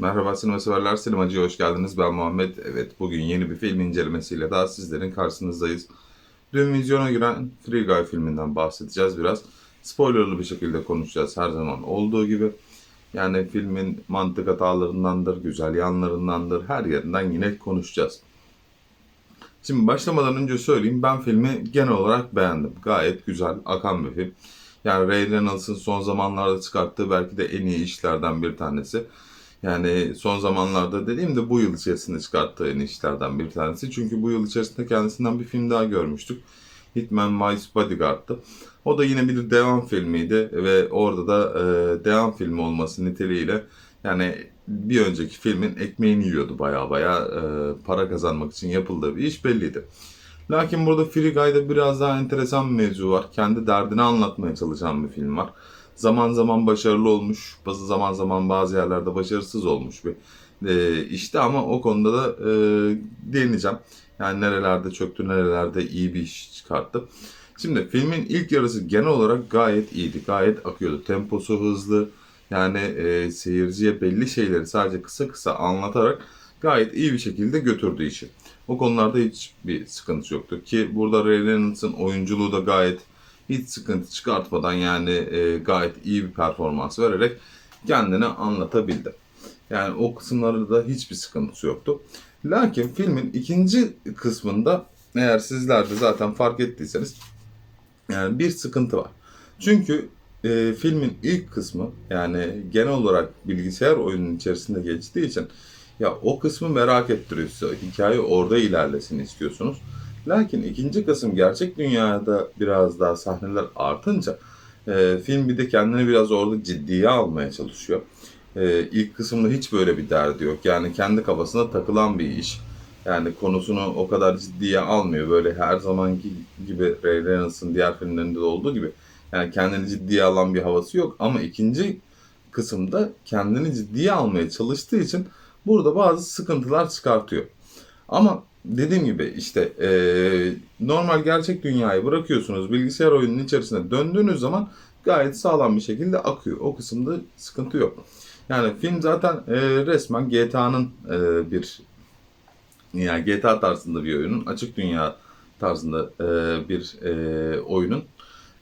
Merhaba sinema severler, sinemacıya hoş geldiniz. Ben Muhammed. Evet, bugün yeni bir film incelemesiyle daha sizlerin karşınızdayız. Dün vizyona giren Free Guy filminden bahsedeceğiz biraz. Spoilerlı bir şekilde konuşacağız her zaman olduğu gibi. Yani filmin mantık hatalarındandır, güzel yanlarındandır, her yerinden yine konuşacağız. Şimdi başlamadan önce söyleyeyim, ben filmi genel olarak beğendim. Gayet güzel, akan bir film. Yani Ray Reynolds'ın son zamanlarda çıkarttığı belki de en iyi işlerden bir tanesi. Yani son zamanlarda dediğim de bu yıl içerisinde çıkarttığı en işlerden bir tanesi. Çünkü bu yıl içerisinde kendisinden bir film daha görmüştük. Hitman Vice Bodyguard'tı. O da yine bir devam filmiydi ve orada da e, devam filmi olması niteliğiyle yani bir önceki filmin ekmeğini yiyordu baya baya e, para kazanmak için yapıldığı bir iş belliydi. Lakin burada Free Guy'da biraz daha enteresan bir mevzu var. Kendi derdini anlatmaya çalışan bir film var. Zaman zaman başarılı olmuş, bazı zaman zaman bazı yerlerde başarısız olmuş bir e, işte ama o konuda da e, değineceğim. Yani nerelerde çöktü, nerelerde iyi bir iş çıkarttı. Şimdi filmin ilk yarısı genel olarak gayet iyiydi, gayet akıyordu. Temposu hızlı, yani e, seyirciye belli şeyleri sadece kısa kısa anlatarak gayet iyi bir şekilde götürdü işi. O konularda hiçbir sıkıntı yoktu. Ki burada Ray Reynolds'ın oyunculuğu da gayet hiç sıkıntı çıkartmadan yani e, gayet iyi bir performans vererek kendini anlatabildi. Yani o kısımlarda da hiçbir sıkıntısı yoktu. Lakin filmin ikinci kısmında eğer sizler de zaten fark ettiyseniz yani bir sıkıntı var. Çünkü e, filmin ilk kısmı yani genel olarak bilgisayar oyunun içerisinde geçtiği için ya o kısmı merak ettiriyor size. Hikaye orada ilerlesin istiyorsunuz. Lakin ikinci kısım gerçek dünyada biraz daha sahneler artınca e, film bir de kendini biraz orada ciddiye almaya çalışıyor. E, ilk kısımda hiç böyle bir derdi yok. Yani kendi kafasına takılan bir iş. Yani konusunu o kadar ciddiye almıyor. Böyle her zamanki gibi Ray Reynolds'ın diğer filmlerinde de olduğu gibi. Yani kendini ciddiye alan bir havası yok. Ama ikinci kısımda kendini ciddiye almaya çalıştığı için burada bazı sıkıntılar çıkartıyor. Ama dediğim gibi işte e, normal gerçek dünyayı bırakıyorsunuz bilgisayar oyununun içerisine döndüğünüz zaman gayet sağlam bir şekilde akıyor. O kısımda sıkıntı yok. Yani film zaten e, resmen GTA'nın e, bir yani GTA tarzında bir oyunun açık dünya tarzında e, bir e, oyunun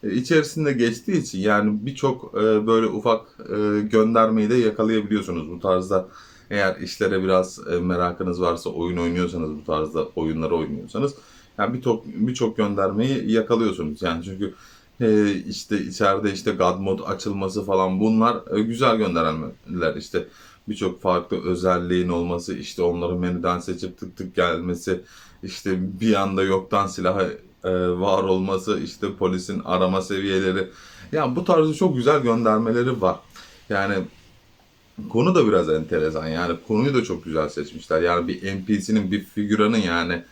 e, içerisinde geçtiği için yani birçok e, böyle ufak e, göndermeyi de yakalayabiliyorsunuz bu tarzda eğer işlere biraz e, merakınız varsa, oyun oynuyorsanız, bu tarzda oyunları oynuyorsanız yani birçok birçok göndermeyi yakalıyorsunuz. Yani çünkü e, işte içeride işte God Mode açılması falan bunlar e, güzel gönderenler. işte birçok farklı özelliğin olması, işte onları menüden seçip tık tık gelmesi, işte bir anda yoktan silahı e, var olması, işte polisin arama seviyeleri. Yani bu tarzda çok güzel göndermeleri var. Yani Konu da biraz enteresan yani konuyu da çok güzel seçmişler. Yani bir NPC'nin bir figüranın yani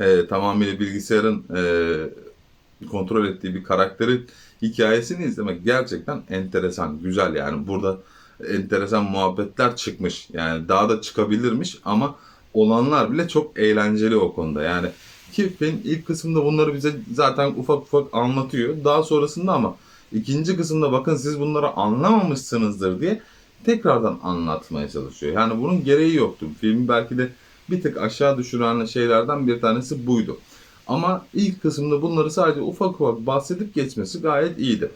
e, tamamıyla bilgisayarın e, kontrol ettiği bir karakterin hikayesini izlemek gerçekten enteresan, güzel yani burada enteresan muhabbetler çıkmış. Yani daha da çıkabilirmiş ama olanlar bile çok eğlenceli o konuda. Yani ki film ilk kısımda bunları bize zaten ufak ufak anlatıyor. Daha sonrasında ama ikinci kısımda bakın siz bunları anlamamışsınızdır diye tekrardan anlatmaya çalışıyor. Yani bunun gereği yoktu. Filmi belki de bir tık aşağı düşüren şeylerden bir tanesi buydu. Ama ilk kısımda bunları sadece ufak ufak bahsedip geçmesi gayet iyiydi.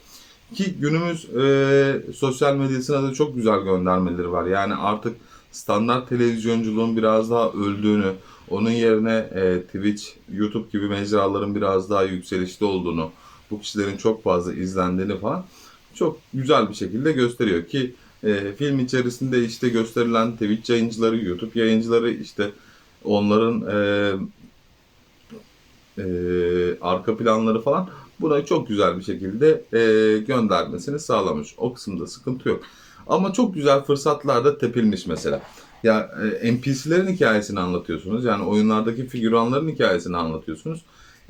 Ki günümüz e, sosyal medyasına da çok güzel göndermeleri var. Yani artık standart televizyonculuğun biraz daha öldüğünü, onun yerine e, Twitch, YouTube gibi mecraların biraz daha yükselişte olduğunu, bu kişilerin çok fazla izlendiğini falan çok güzel bir şekilde gösteriyor ki e, film içerisinde işte gösterilen Twitch yayıncıları, YouTube yayıncıları işte onların e, e, arka planları falan buna çok güzel bir şekilde e, göndermesini sağlamış. O kısımda sıkıntı yok. Ama çok güzel fırsatlar da tepilmiş mesela. Ya e, NPC'lerin hikayesini anlatıyorsunuz. Yani oyunlardaki figüranların hikayesini anlatıyorsunuz.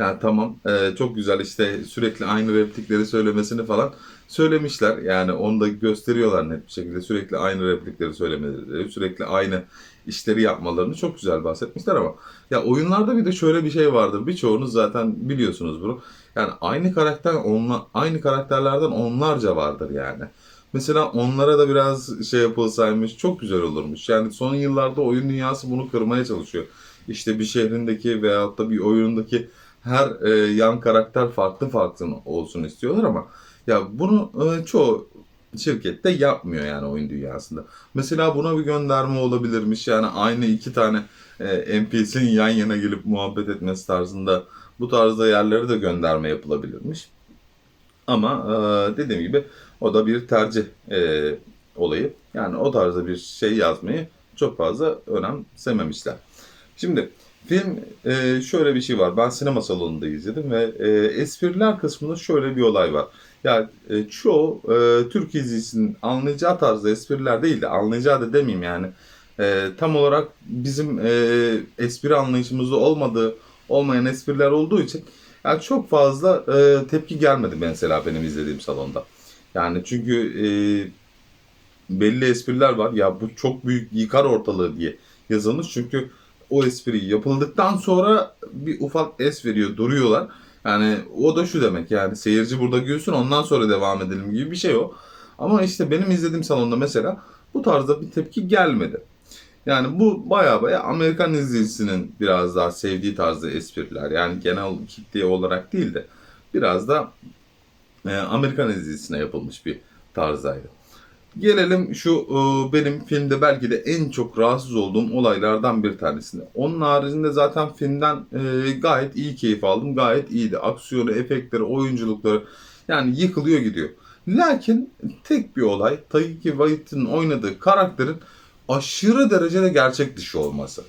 Yani tamam e, çok güzel işte sürekli aynı replikleri söylemesini falan söylemişler. Yani onu da gösteriyorlar net bir şekilde. Sürekli aynı replikleri söylemeleri, sürekli aynı işleri yapmalarını çok güzel bahsetmişler ama ya oyunlarda bir de şöyle bir şey vardır. Birçoğunuz zaten biliyorsunuz bunu. Yani aynı karakter onla, aynı karakterlerden onlarca vardır yani. Mesela onlara da biraz şey yapılsaymış çok güzel olurmuş. Yani son yıllarda oyun dünyası bunu kırmaya çalışıyor. İşte bir şehrindeki veyahut da bir oyundaki her e, yan karakter farklı farklı olsun istiyorlar ama ya bunu e, çoğu şirkette yapmıyor yani oyun dünyasında. Mesela buna bir gönderme olabilirmiş. Yani aynı iki tane e, NPC'nin yan yana gelip muhabbet etmesi tarzında bu tarzda yerlere de gönderme yapılabilirmiş. Ama e, dediğim gibi o da bir tercih e, olayı. Yani o tarzda bir şey yazmayı çok fazla önemsememişler. Şimdi film e, şöyle bir şey var. Ben sinema salonunda izledim ve e, espriler kısmında şöyle bir olay var. Ya e, çoğu e, Türk dizisinin anlayacağı tarzda espriler değil de anlayacağı da demeyeyim yani. E, tam olarak bizim e, espri anlayışımızda olmadığı olmayan espriler olduğu için yani çok fazla e, tepki gelmedi mesela benim izlediğim salonda. Yani çünkü e, belli espriler var. Ya bu çok büyük yıkar ortalığı diye yazılmış. Çünkü o espri yapıldıktan sonra bir ufak es veriyor, duruyorlar. Yani o da şu demek yani seyirci burada gülsün ondan sonra devam edelim gibi bir şey o. Ama işte benim izlediğim salonda mesela bu tarzda bir tepki gelmedi. Yani bu baya baya Amerikan izleyicisinin biraz daha sevdiği tarzda espriler. Yani genel kitle olarak değil de biraz da e, Amerikan izleyicisine yapılmış bir tarzdaydı. Gelelim şu e, benim filmde belki de en çok rahatsız olduğum olaylardan bir tanesine. Onun haricinde zaten filmden e, gayet iyi keyif aldım. Gayet iyiydi. Aksiyonu, efektleri, oyunculukları yani yıkılıyor gidiyor. Lakin tek bir olay Taiki Waititi'nin oynadığı karakterin aşırı derecede gerçek dışı olması.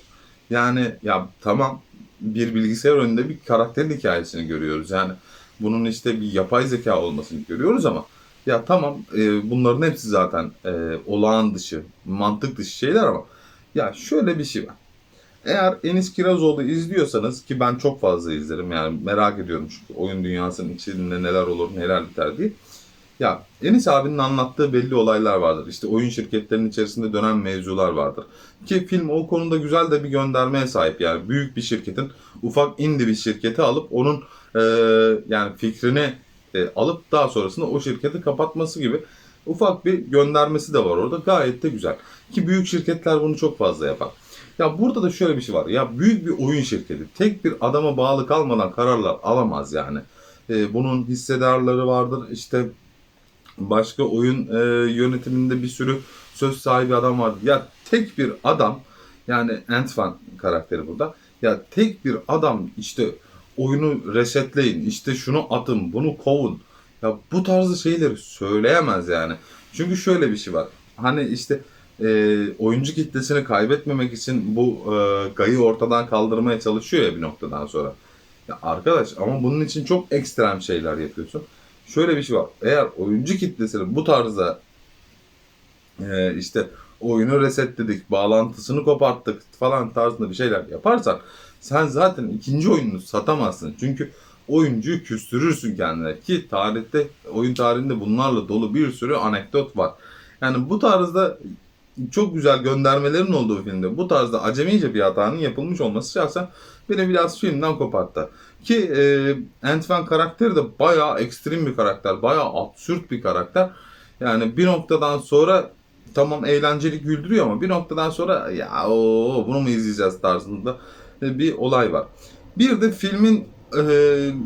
Yani ya tamam bir bilgisayar önünde bir karakterin hikayesini görüyoruz. Yani bunun işte bir yapay zeka olmasını görüyoruz ama ya tamam e, bunların hepsi zaten e, olağan dışı, mantık dışı şeyler ama ya şöyle bir şey var. Eğer Enis Kirazoğlu izliyorsanız ki ben çok fazla izlerim yani merak ediyorum çünkü oyun dünyasının içinde neler olur neler biter diye. Ya Enis abinin anlattığı belli olaylar vardır. İşte oyun şirketlerinin içerisinde dönen mevzular vardır. Ki film o konuda güzel de bir göndermeye sahip. Yani büyük bir şirketin ufak indie bir şirketi alıp onun e, yani fikrini e, alıp daha sonrasında o şirketi kapatması gibi ufak bir göndermesi de var orada. Gayet de güzel. Ki büyük şirketler bunu çok fazla yapar. Ya burada da şöyle bir şey var. Ya büyük bir oyun şirketi tek bir adama bağlı kalmadan kararlar alamaz yani. E, bunun hissedarları vardır. İşte başka oyun e, yönetiminde bir sürü söz sahibi adam vardır. Ya tek bir adam yani Antwan karakteri burada. Ya tek bir adam işte oyunu resetleyin, işte şunu atın, bunu kovun. Ya bu tarzı şeyleri söyleyemez yani. Çünkü şöyle bir şey var. Hani işte e, oyuncu kitlesini kaybetmemek için bu e, gayı ortadan kaldırmaya çalışıyor ya bir noktadan sonra. Ya arkadaş ama bunun için çok ekstrem şeyler yapıyorsun. Şöyle bir şey var. Eğer oyuncu kitlesini bu tarzda e, işte oyunu resetledik, bağlantısını koparttık falan tarzında bir şeyler yaparsan sen zaten ikinci oyununu satamazsın. Çünkü oyuncuyu küstürürsün kendine ki tarihte oyun tarihinde bunlarla dolu bir sürü anekdot var. Yani bu tarzda çok güzel göndermelerin olduğu filmde bu tarzda acemice bir hatanın yapılmış olması şahsen beni biraz filmden koparttı. Ki e, Ant-Man karakteri de bayağı ekstrem bir karakter, bayağı absürt bir karakter. Yani bir noktadan sonra tamam eğlenceli güldürüyor ama bir noktadan sonra ya o bunu mu izleyeceğiz tarzında bir olay var. Bir de filmin e,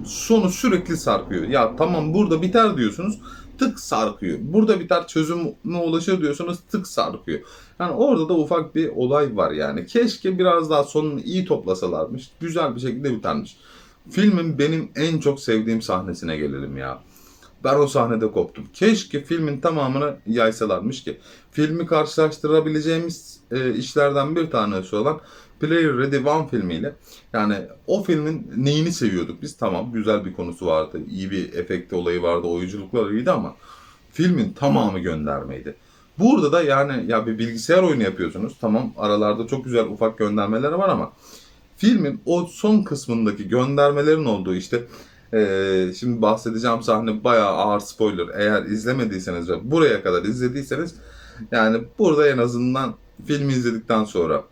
sonu sürekli sarkıyor. Ya tamam burada biter diyorsunuz tık sarkıyor. Burada biter çözüme ulaşır diyorsunuz tık sarkıyor. Yani orada da ufak bir olay var yani. Keşke biraz daha sonunu iyi toplasalarmış. Güzel bir şekilde bitermiş. Filmin benim en çok sevdiğim sahnesine gelelim ya. Ben o sahnede koptum. Keşke filmin tamamını yaysalarmış ki. Filmi karşılaştırabileceğimiz e, işlerden bir tanesi olan Player Ready One filmiyle. Yani o filmin neyini seviyorduk biz? Tamam güzel bir konusu vardı. iyi bir efekti olayı vardı. Oyunculuklar iyiydi ama filmin tamamı göndermeydi. Burada da yani ya bir bilgisayar oyunu yapıyorsunuz. Tamam aralarda çok güzel ufak göndermeler var ama filmin o son kısmındaki göndermelerin olduğu işte ee, şimdi bahsedeceğim sahne bayağı ağır spoiler. Eğer izlemediyseniz ve buraya kadar izlediyseniz yani burada en azından filmi izledikten sonra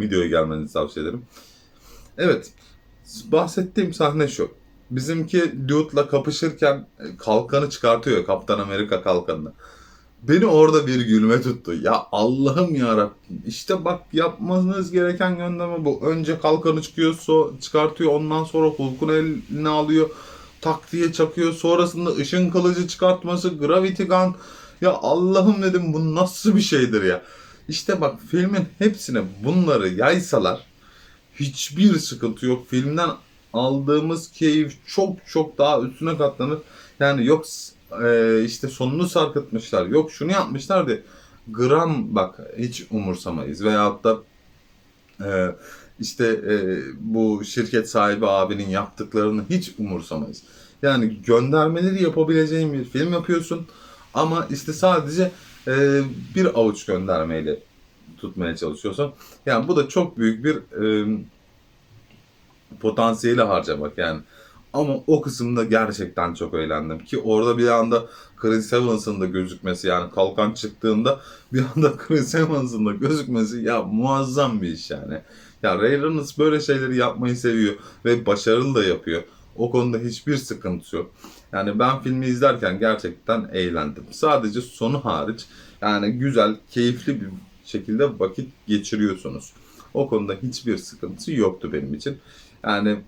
videoya gelmenizi tavsiye ederim. Evet. Bahsettiğim sahne şu. Bizimki Lute'la kapışırken kalkanı çıkartıyor. Kaptan Amerika kalkanını. Beni orada bir gülme tuttu. Ya Allah'ım ya Rabbim. İşte bak yapmanız gereken gönderme bu. Önce kalkanı çıkıyor, so çıkartıyor. Ondan sonra Hulk'un eline alıyor. Tak çakıyor. Sonrasında ışın kılıcı çıkartması, Gravity Gun. Ya Allah'ım dedim bu nasıl bir şeydir ya. İşte bak filmin hepsine bunları yaysalar hiçbir sıkıntı yok. Filmden aldığımız keyif çok çok daha üstüne katlanır. Yani yok e, işte sonunu sarkıtmışlar. Yok şunu yapmışlar diye gram bak hiç umursamayız. Veyahut da e, işte e, bu şirket sahibi abinin yaptıklarını hiç umursamayız. Yani göndermeleri yapabileceğin bir film yapıyorsun. Ama işte sadece e, bir avuç göndermeyle tutmaya çalışıyorsun. Yani bu da çok büyük bir e, potansiyeli harcamak yani. Ama o kısımda gerçekten çok eğlendim ki orada bir anda Chris Evans'ın da gözükmesi yani kalkan çıktığında bir anda Chris Evans'ın da gözükmesi ya muazzam bir iş yani. Ya Ray Reynolds böyle şeyleri yapmayı seviyor ve başarılı da yapıyor. O konuda hiçbir sıkıntı yok. Yani ben filmi izlerken gerçekten eğlendim. Sadece sonu hariç yani güzel, keyifli bir şekilde vakit geçiriyorsunuz. O konuda hiçbir sıkıntısı yoktu benim için. Yani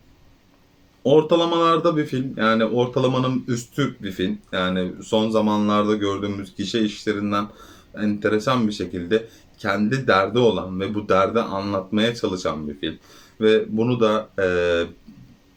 ortalamalarda bir film. Yani ortalamanın üstü bir film. Yani son zamanlarda gördüğümüz gişe işlerinden enteresan bir şekilde kendi derdi olan ve bu derdi anlatmaya çalışan bir film. Ve bunu da e,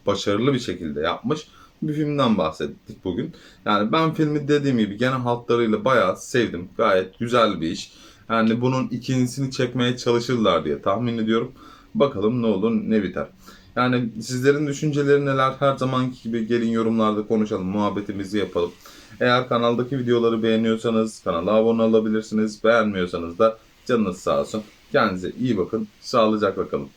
başarılı bir şekilde yapmış bir filmden bahsettik bugün. Yani ben filmi dediğim gibi genel hatlarıyla bayağı sevdim. Gayet güzel bir iş. Yani bunun ikincisini çekmeye çalışırlar diye tahmin ediyorum. Bakalım ne olur ne biter. Yani sizlerin düşünceleri neler? Her zamanki gibi gelin yorumlarda konuşalım, muhabbetimizi yapalım. Eğer kanaldaki videoları beğeniyorsanız kanala abone olabilirsiniz. Beğenmiyorsanız da canınız sağ olsun. Kendinize iyi bakın. Sağlıcakla kalın.